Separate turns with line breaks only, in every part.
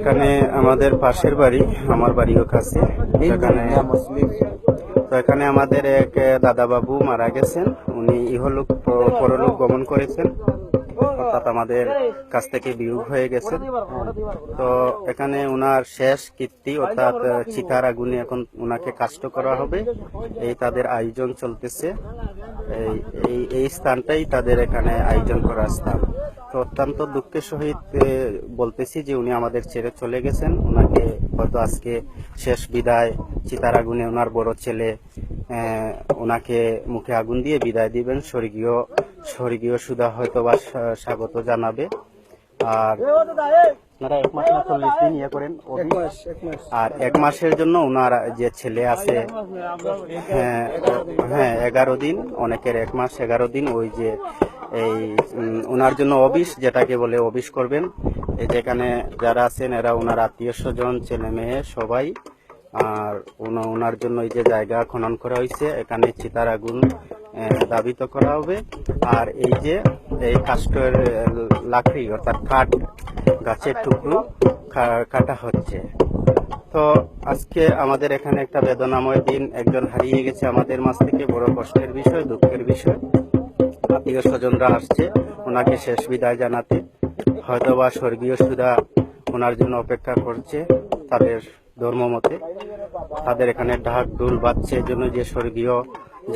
এখানে আমাদের পাশের বাড়ি, আমার বাড়িও কাছে। এখানে তো এখানে আমাদের এক দাদা বাবু মারা গেছেন। উনি ইহলোক পরলোক গমন করেছেন। অর্থাৎ আমাদের কাছ থেকে বিয়োগ হয়ে গেছেন তো এখানে ওনার শেষ কীর্তি, অর্থাৎ চিতার আগুনে এখন ওনাকে কাষ্ট করা হবে। এই তাদের আয়োজন চলতেছে। এই এই স্থানটাই তাদের এখানে আয়োজন করার স্থান। তো অত্যন্ত দুঃখের সহিত বলতেছি যে উনি আমাদের ছেড়ে চলে গেছেন। ওনাকে হয়তো আজকে শেষ বিদায় চিতার আগুনে ওনার বড় ছেলে ওনাকে মুখে আগুন দিয়ে বিদায় দিবেন। স্বর্গীয় স্বর্গীয় সুধা হয়তো বা স্বাগত জানাবে। আর আপনারা এক মাস না চল্লিশ দিন ইয়ে করেন আর এক মাসের জন্য ওনার যে ছেলে আছে হ্যাঁ হ্যাঁ এগারো দিন অনেকের এক মাস এগারো দিন ওই যে এই ওনার জন্য অফিস, যেটাকে বলে অফিস করবেন। এই যেখানে যারা আছেন, এরা ওনার আত্মীয় স্বজন, ছেলে মেয়ে, সবাই। আর ওনা- ওনার জন্য এই যে জায়গা খনন করা হয়েছে, এখানে চিতার আগুন দাবিত করা হবে। আর এই যে, এই কাষ্টের লাকড়ি, অর্থাৎ কাঠ গাছের টুকরো কাটা হচ্ছে। তো আজকে আমাদের এখানে একটা বেদনাময় দিন, একজন হারিয়ে গেছে আমাদের মাঝ থেকে, বড় কষ্টের বিষয়, দুঃখের বিষয়। আত্মীয় স্বজনরা আসছে, ওনাকে শেষ বিদায় জানাতে। হয়তো বা স্বর্গীয় সুধা ওনার জন্য অপেক্ষা করছে তাদের ধর্ম মতে তাদের এখানে ঢাক, ঢুল বাজছে জন্য যে স্বর্গীয়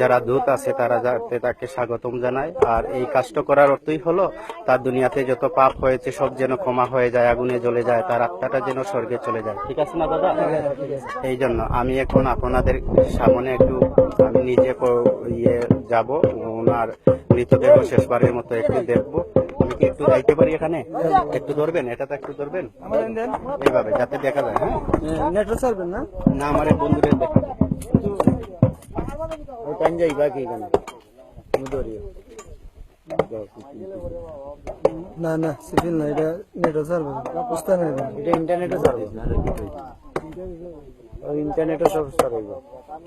যারা দূত আছে তারা যাতে তাকে স্বাগতম জানায়। আর এই কাজটা করার অর্থই হলো তার দুনিয়াতে যত পাপ হয়েছে সব যেন ক্ষমা হয়ে যায় আগুনে জ্বলে যায় তার আত্মাটা যেন স্বর্গে চলে যায়। ঠিক আছে না দাদা? এই জন্য আমি এখন আপনাদের সামনে একটু আমি নিজে ইয়ে যাব ওনার মৃতদেহ শেষবারের মতো একটু দেখব। আমি কি একটু যাইতে পারি এখানে? একটু ধরবেন এটা তো একটু ধরবেন? এইভাবে যাতে দেখা যায় হ্যাঁ?
নেটও না?
না আমার বন্ধুদের দেখা
ওইখান যাইবা কি কেন না না সিভিল না এটা নেটও চলবে বুঝতে না এটা ইন্টারনেটও চলবে ওই ইন্টারনেটও সব চলবে ভাই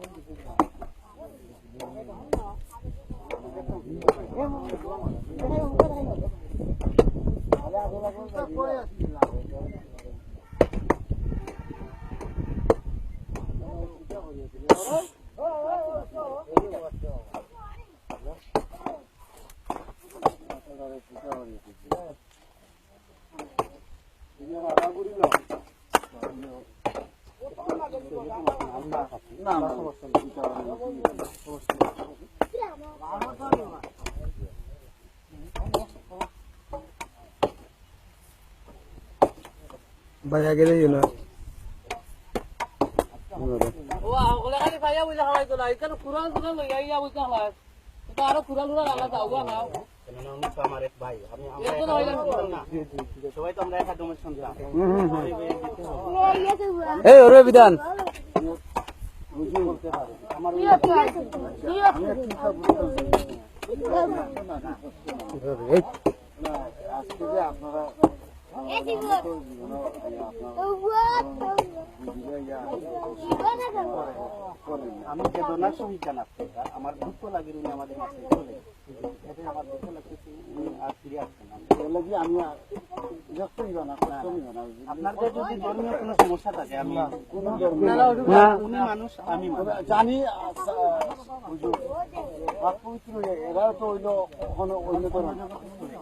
আগে যাইও না
ওগুলো খালি খাইয়া বুঝা ইয়া বুঝা খাওয়াই এটা আরও কুরান টুরান আলাদা যাওয়া না
আমার এক ভাই আমি। সবাই তো আমরা একা ডোমের সন্তান
এই ওরে বিধান এই
আমি বেদনার সহিত জানাচ্ছি। আমার দুঃখ লাগে উনি আমাদের কাছে গেছে। এতে আমার দুঃখ লাগতেছে উনি আর ফিরে আসছেন না। আপনাদের যদি ধর্মীয় কোনো সমস্যা থাকে আমি উনি মানুষ আমি
জানি পবিত্র এরা তো অন্য ধরনের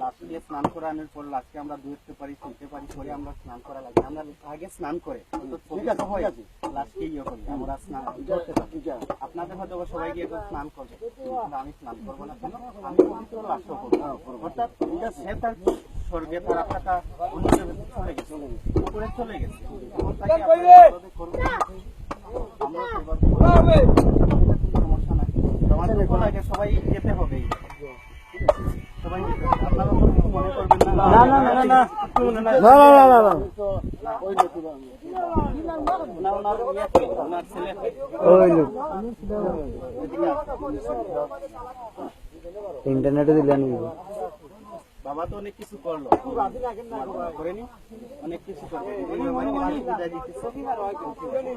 লাস্ট দিয়ে স্নান করানোর পর লাস্টে আমরা দুধতে পারি পারি পরে আমরা স্নান করা লাগে। আমরা আগে স্নান করে
ঠিক
ইয়ে করি আমরা স্নান করতে পারি। আপনাদের হয়তো সবাই গিয়ে স্নান করবে। আমি স্নান করব না কেন? আমি পবিত্র লাস্ট করব। অর্থাৎ সে তার স্বর্গে তার অন্য চলে গেছে। উপরে চলে গেছে। আমরা সমস্যা নাই। সবাই যেতে হবে। না
না, না, না, না, ইন্টারনেটে দিলেন
বাবা তো অনেক কিছু করল। করেনি অনেক কিছু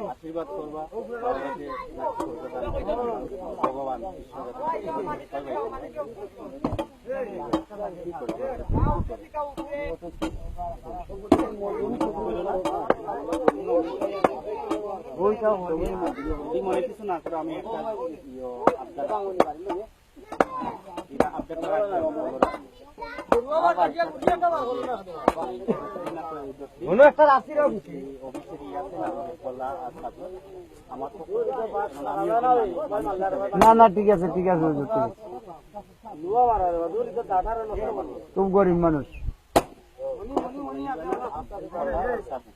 আশীর্বাদ করবা। যে মনে কিছু না করো আমি একটা না
ঠিক আছে ঠিক আছে হুজুর, ঠিক আছে। খুব গরিব মানুষ
¡Oh, no, no!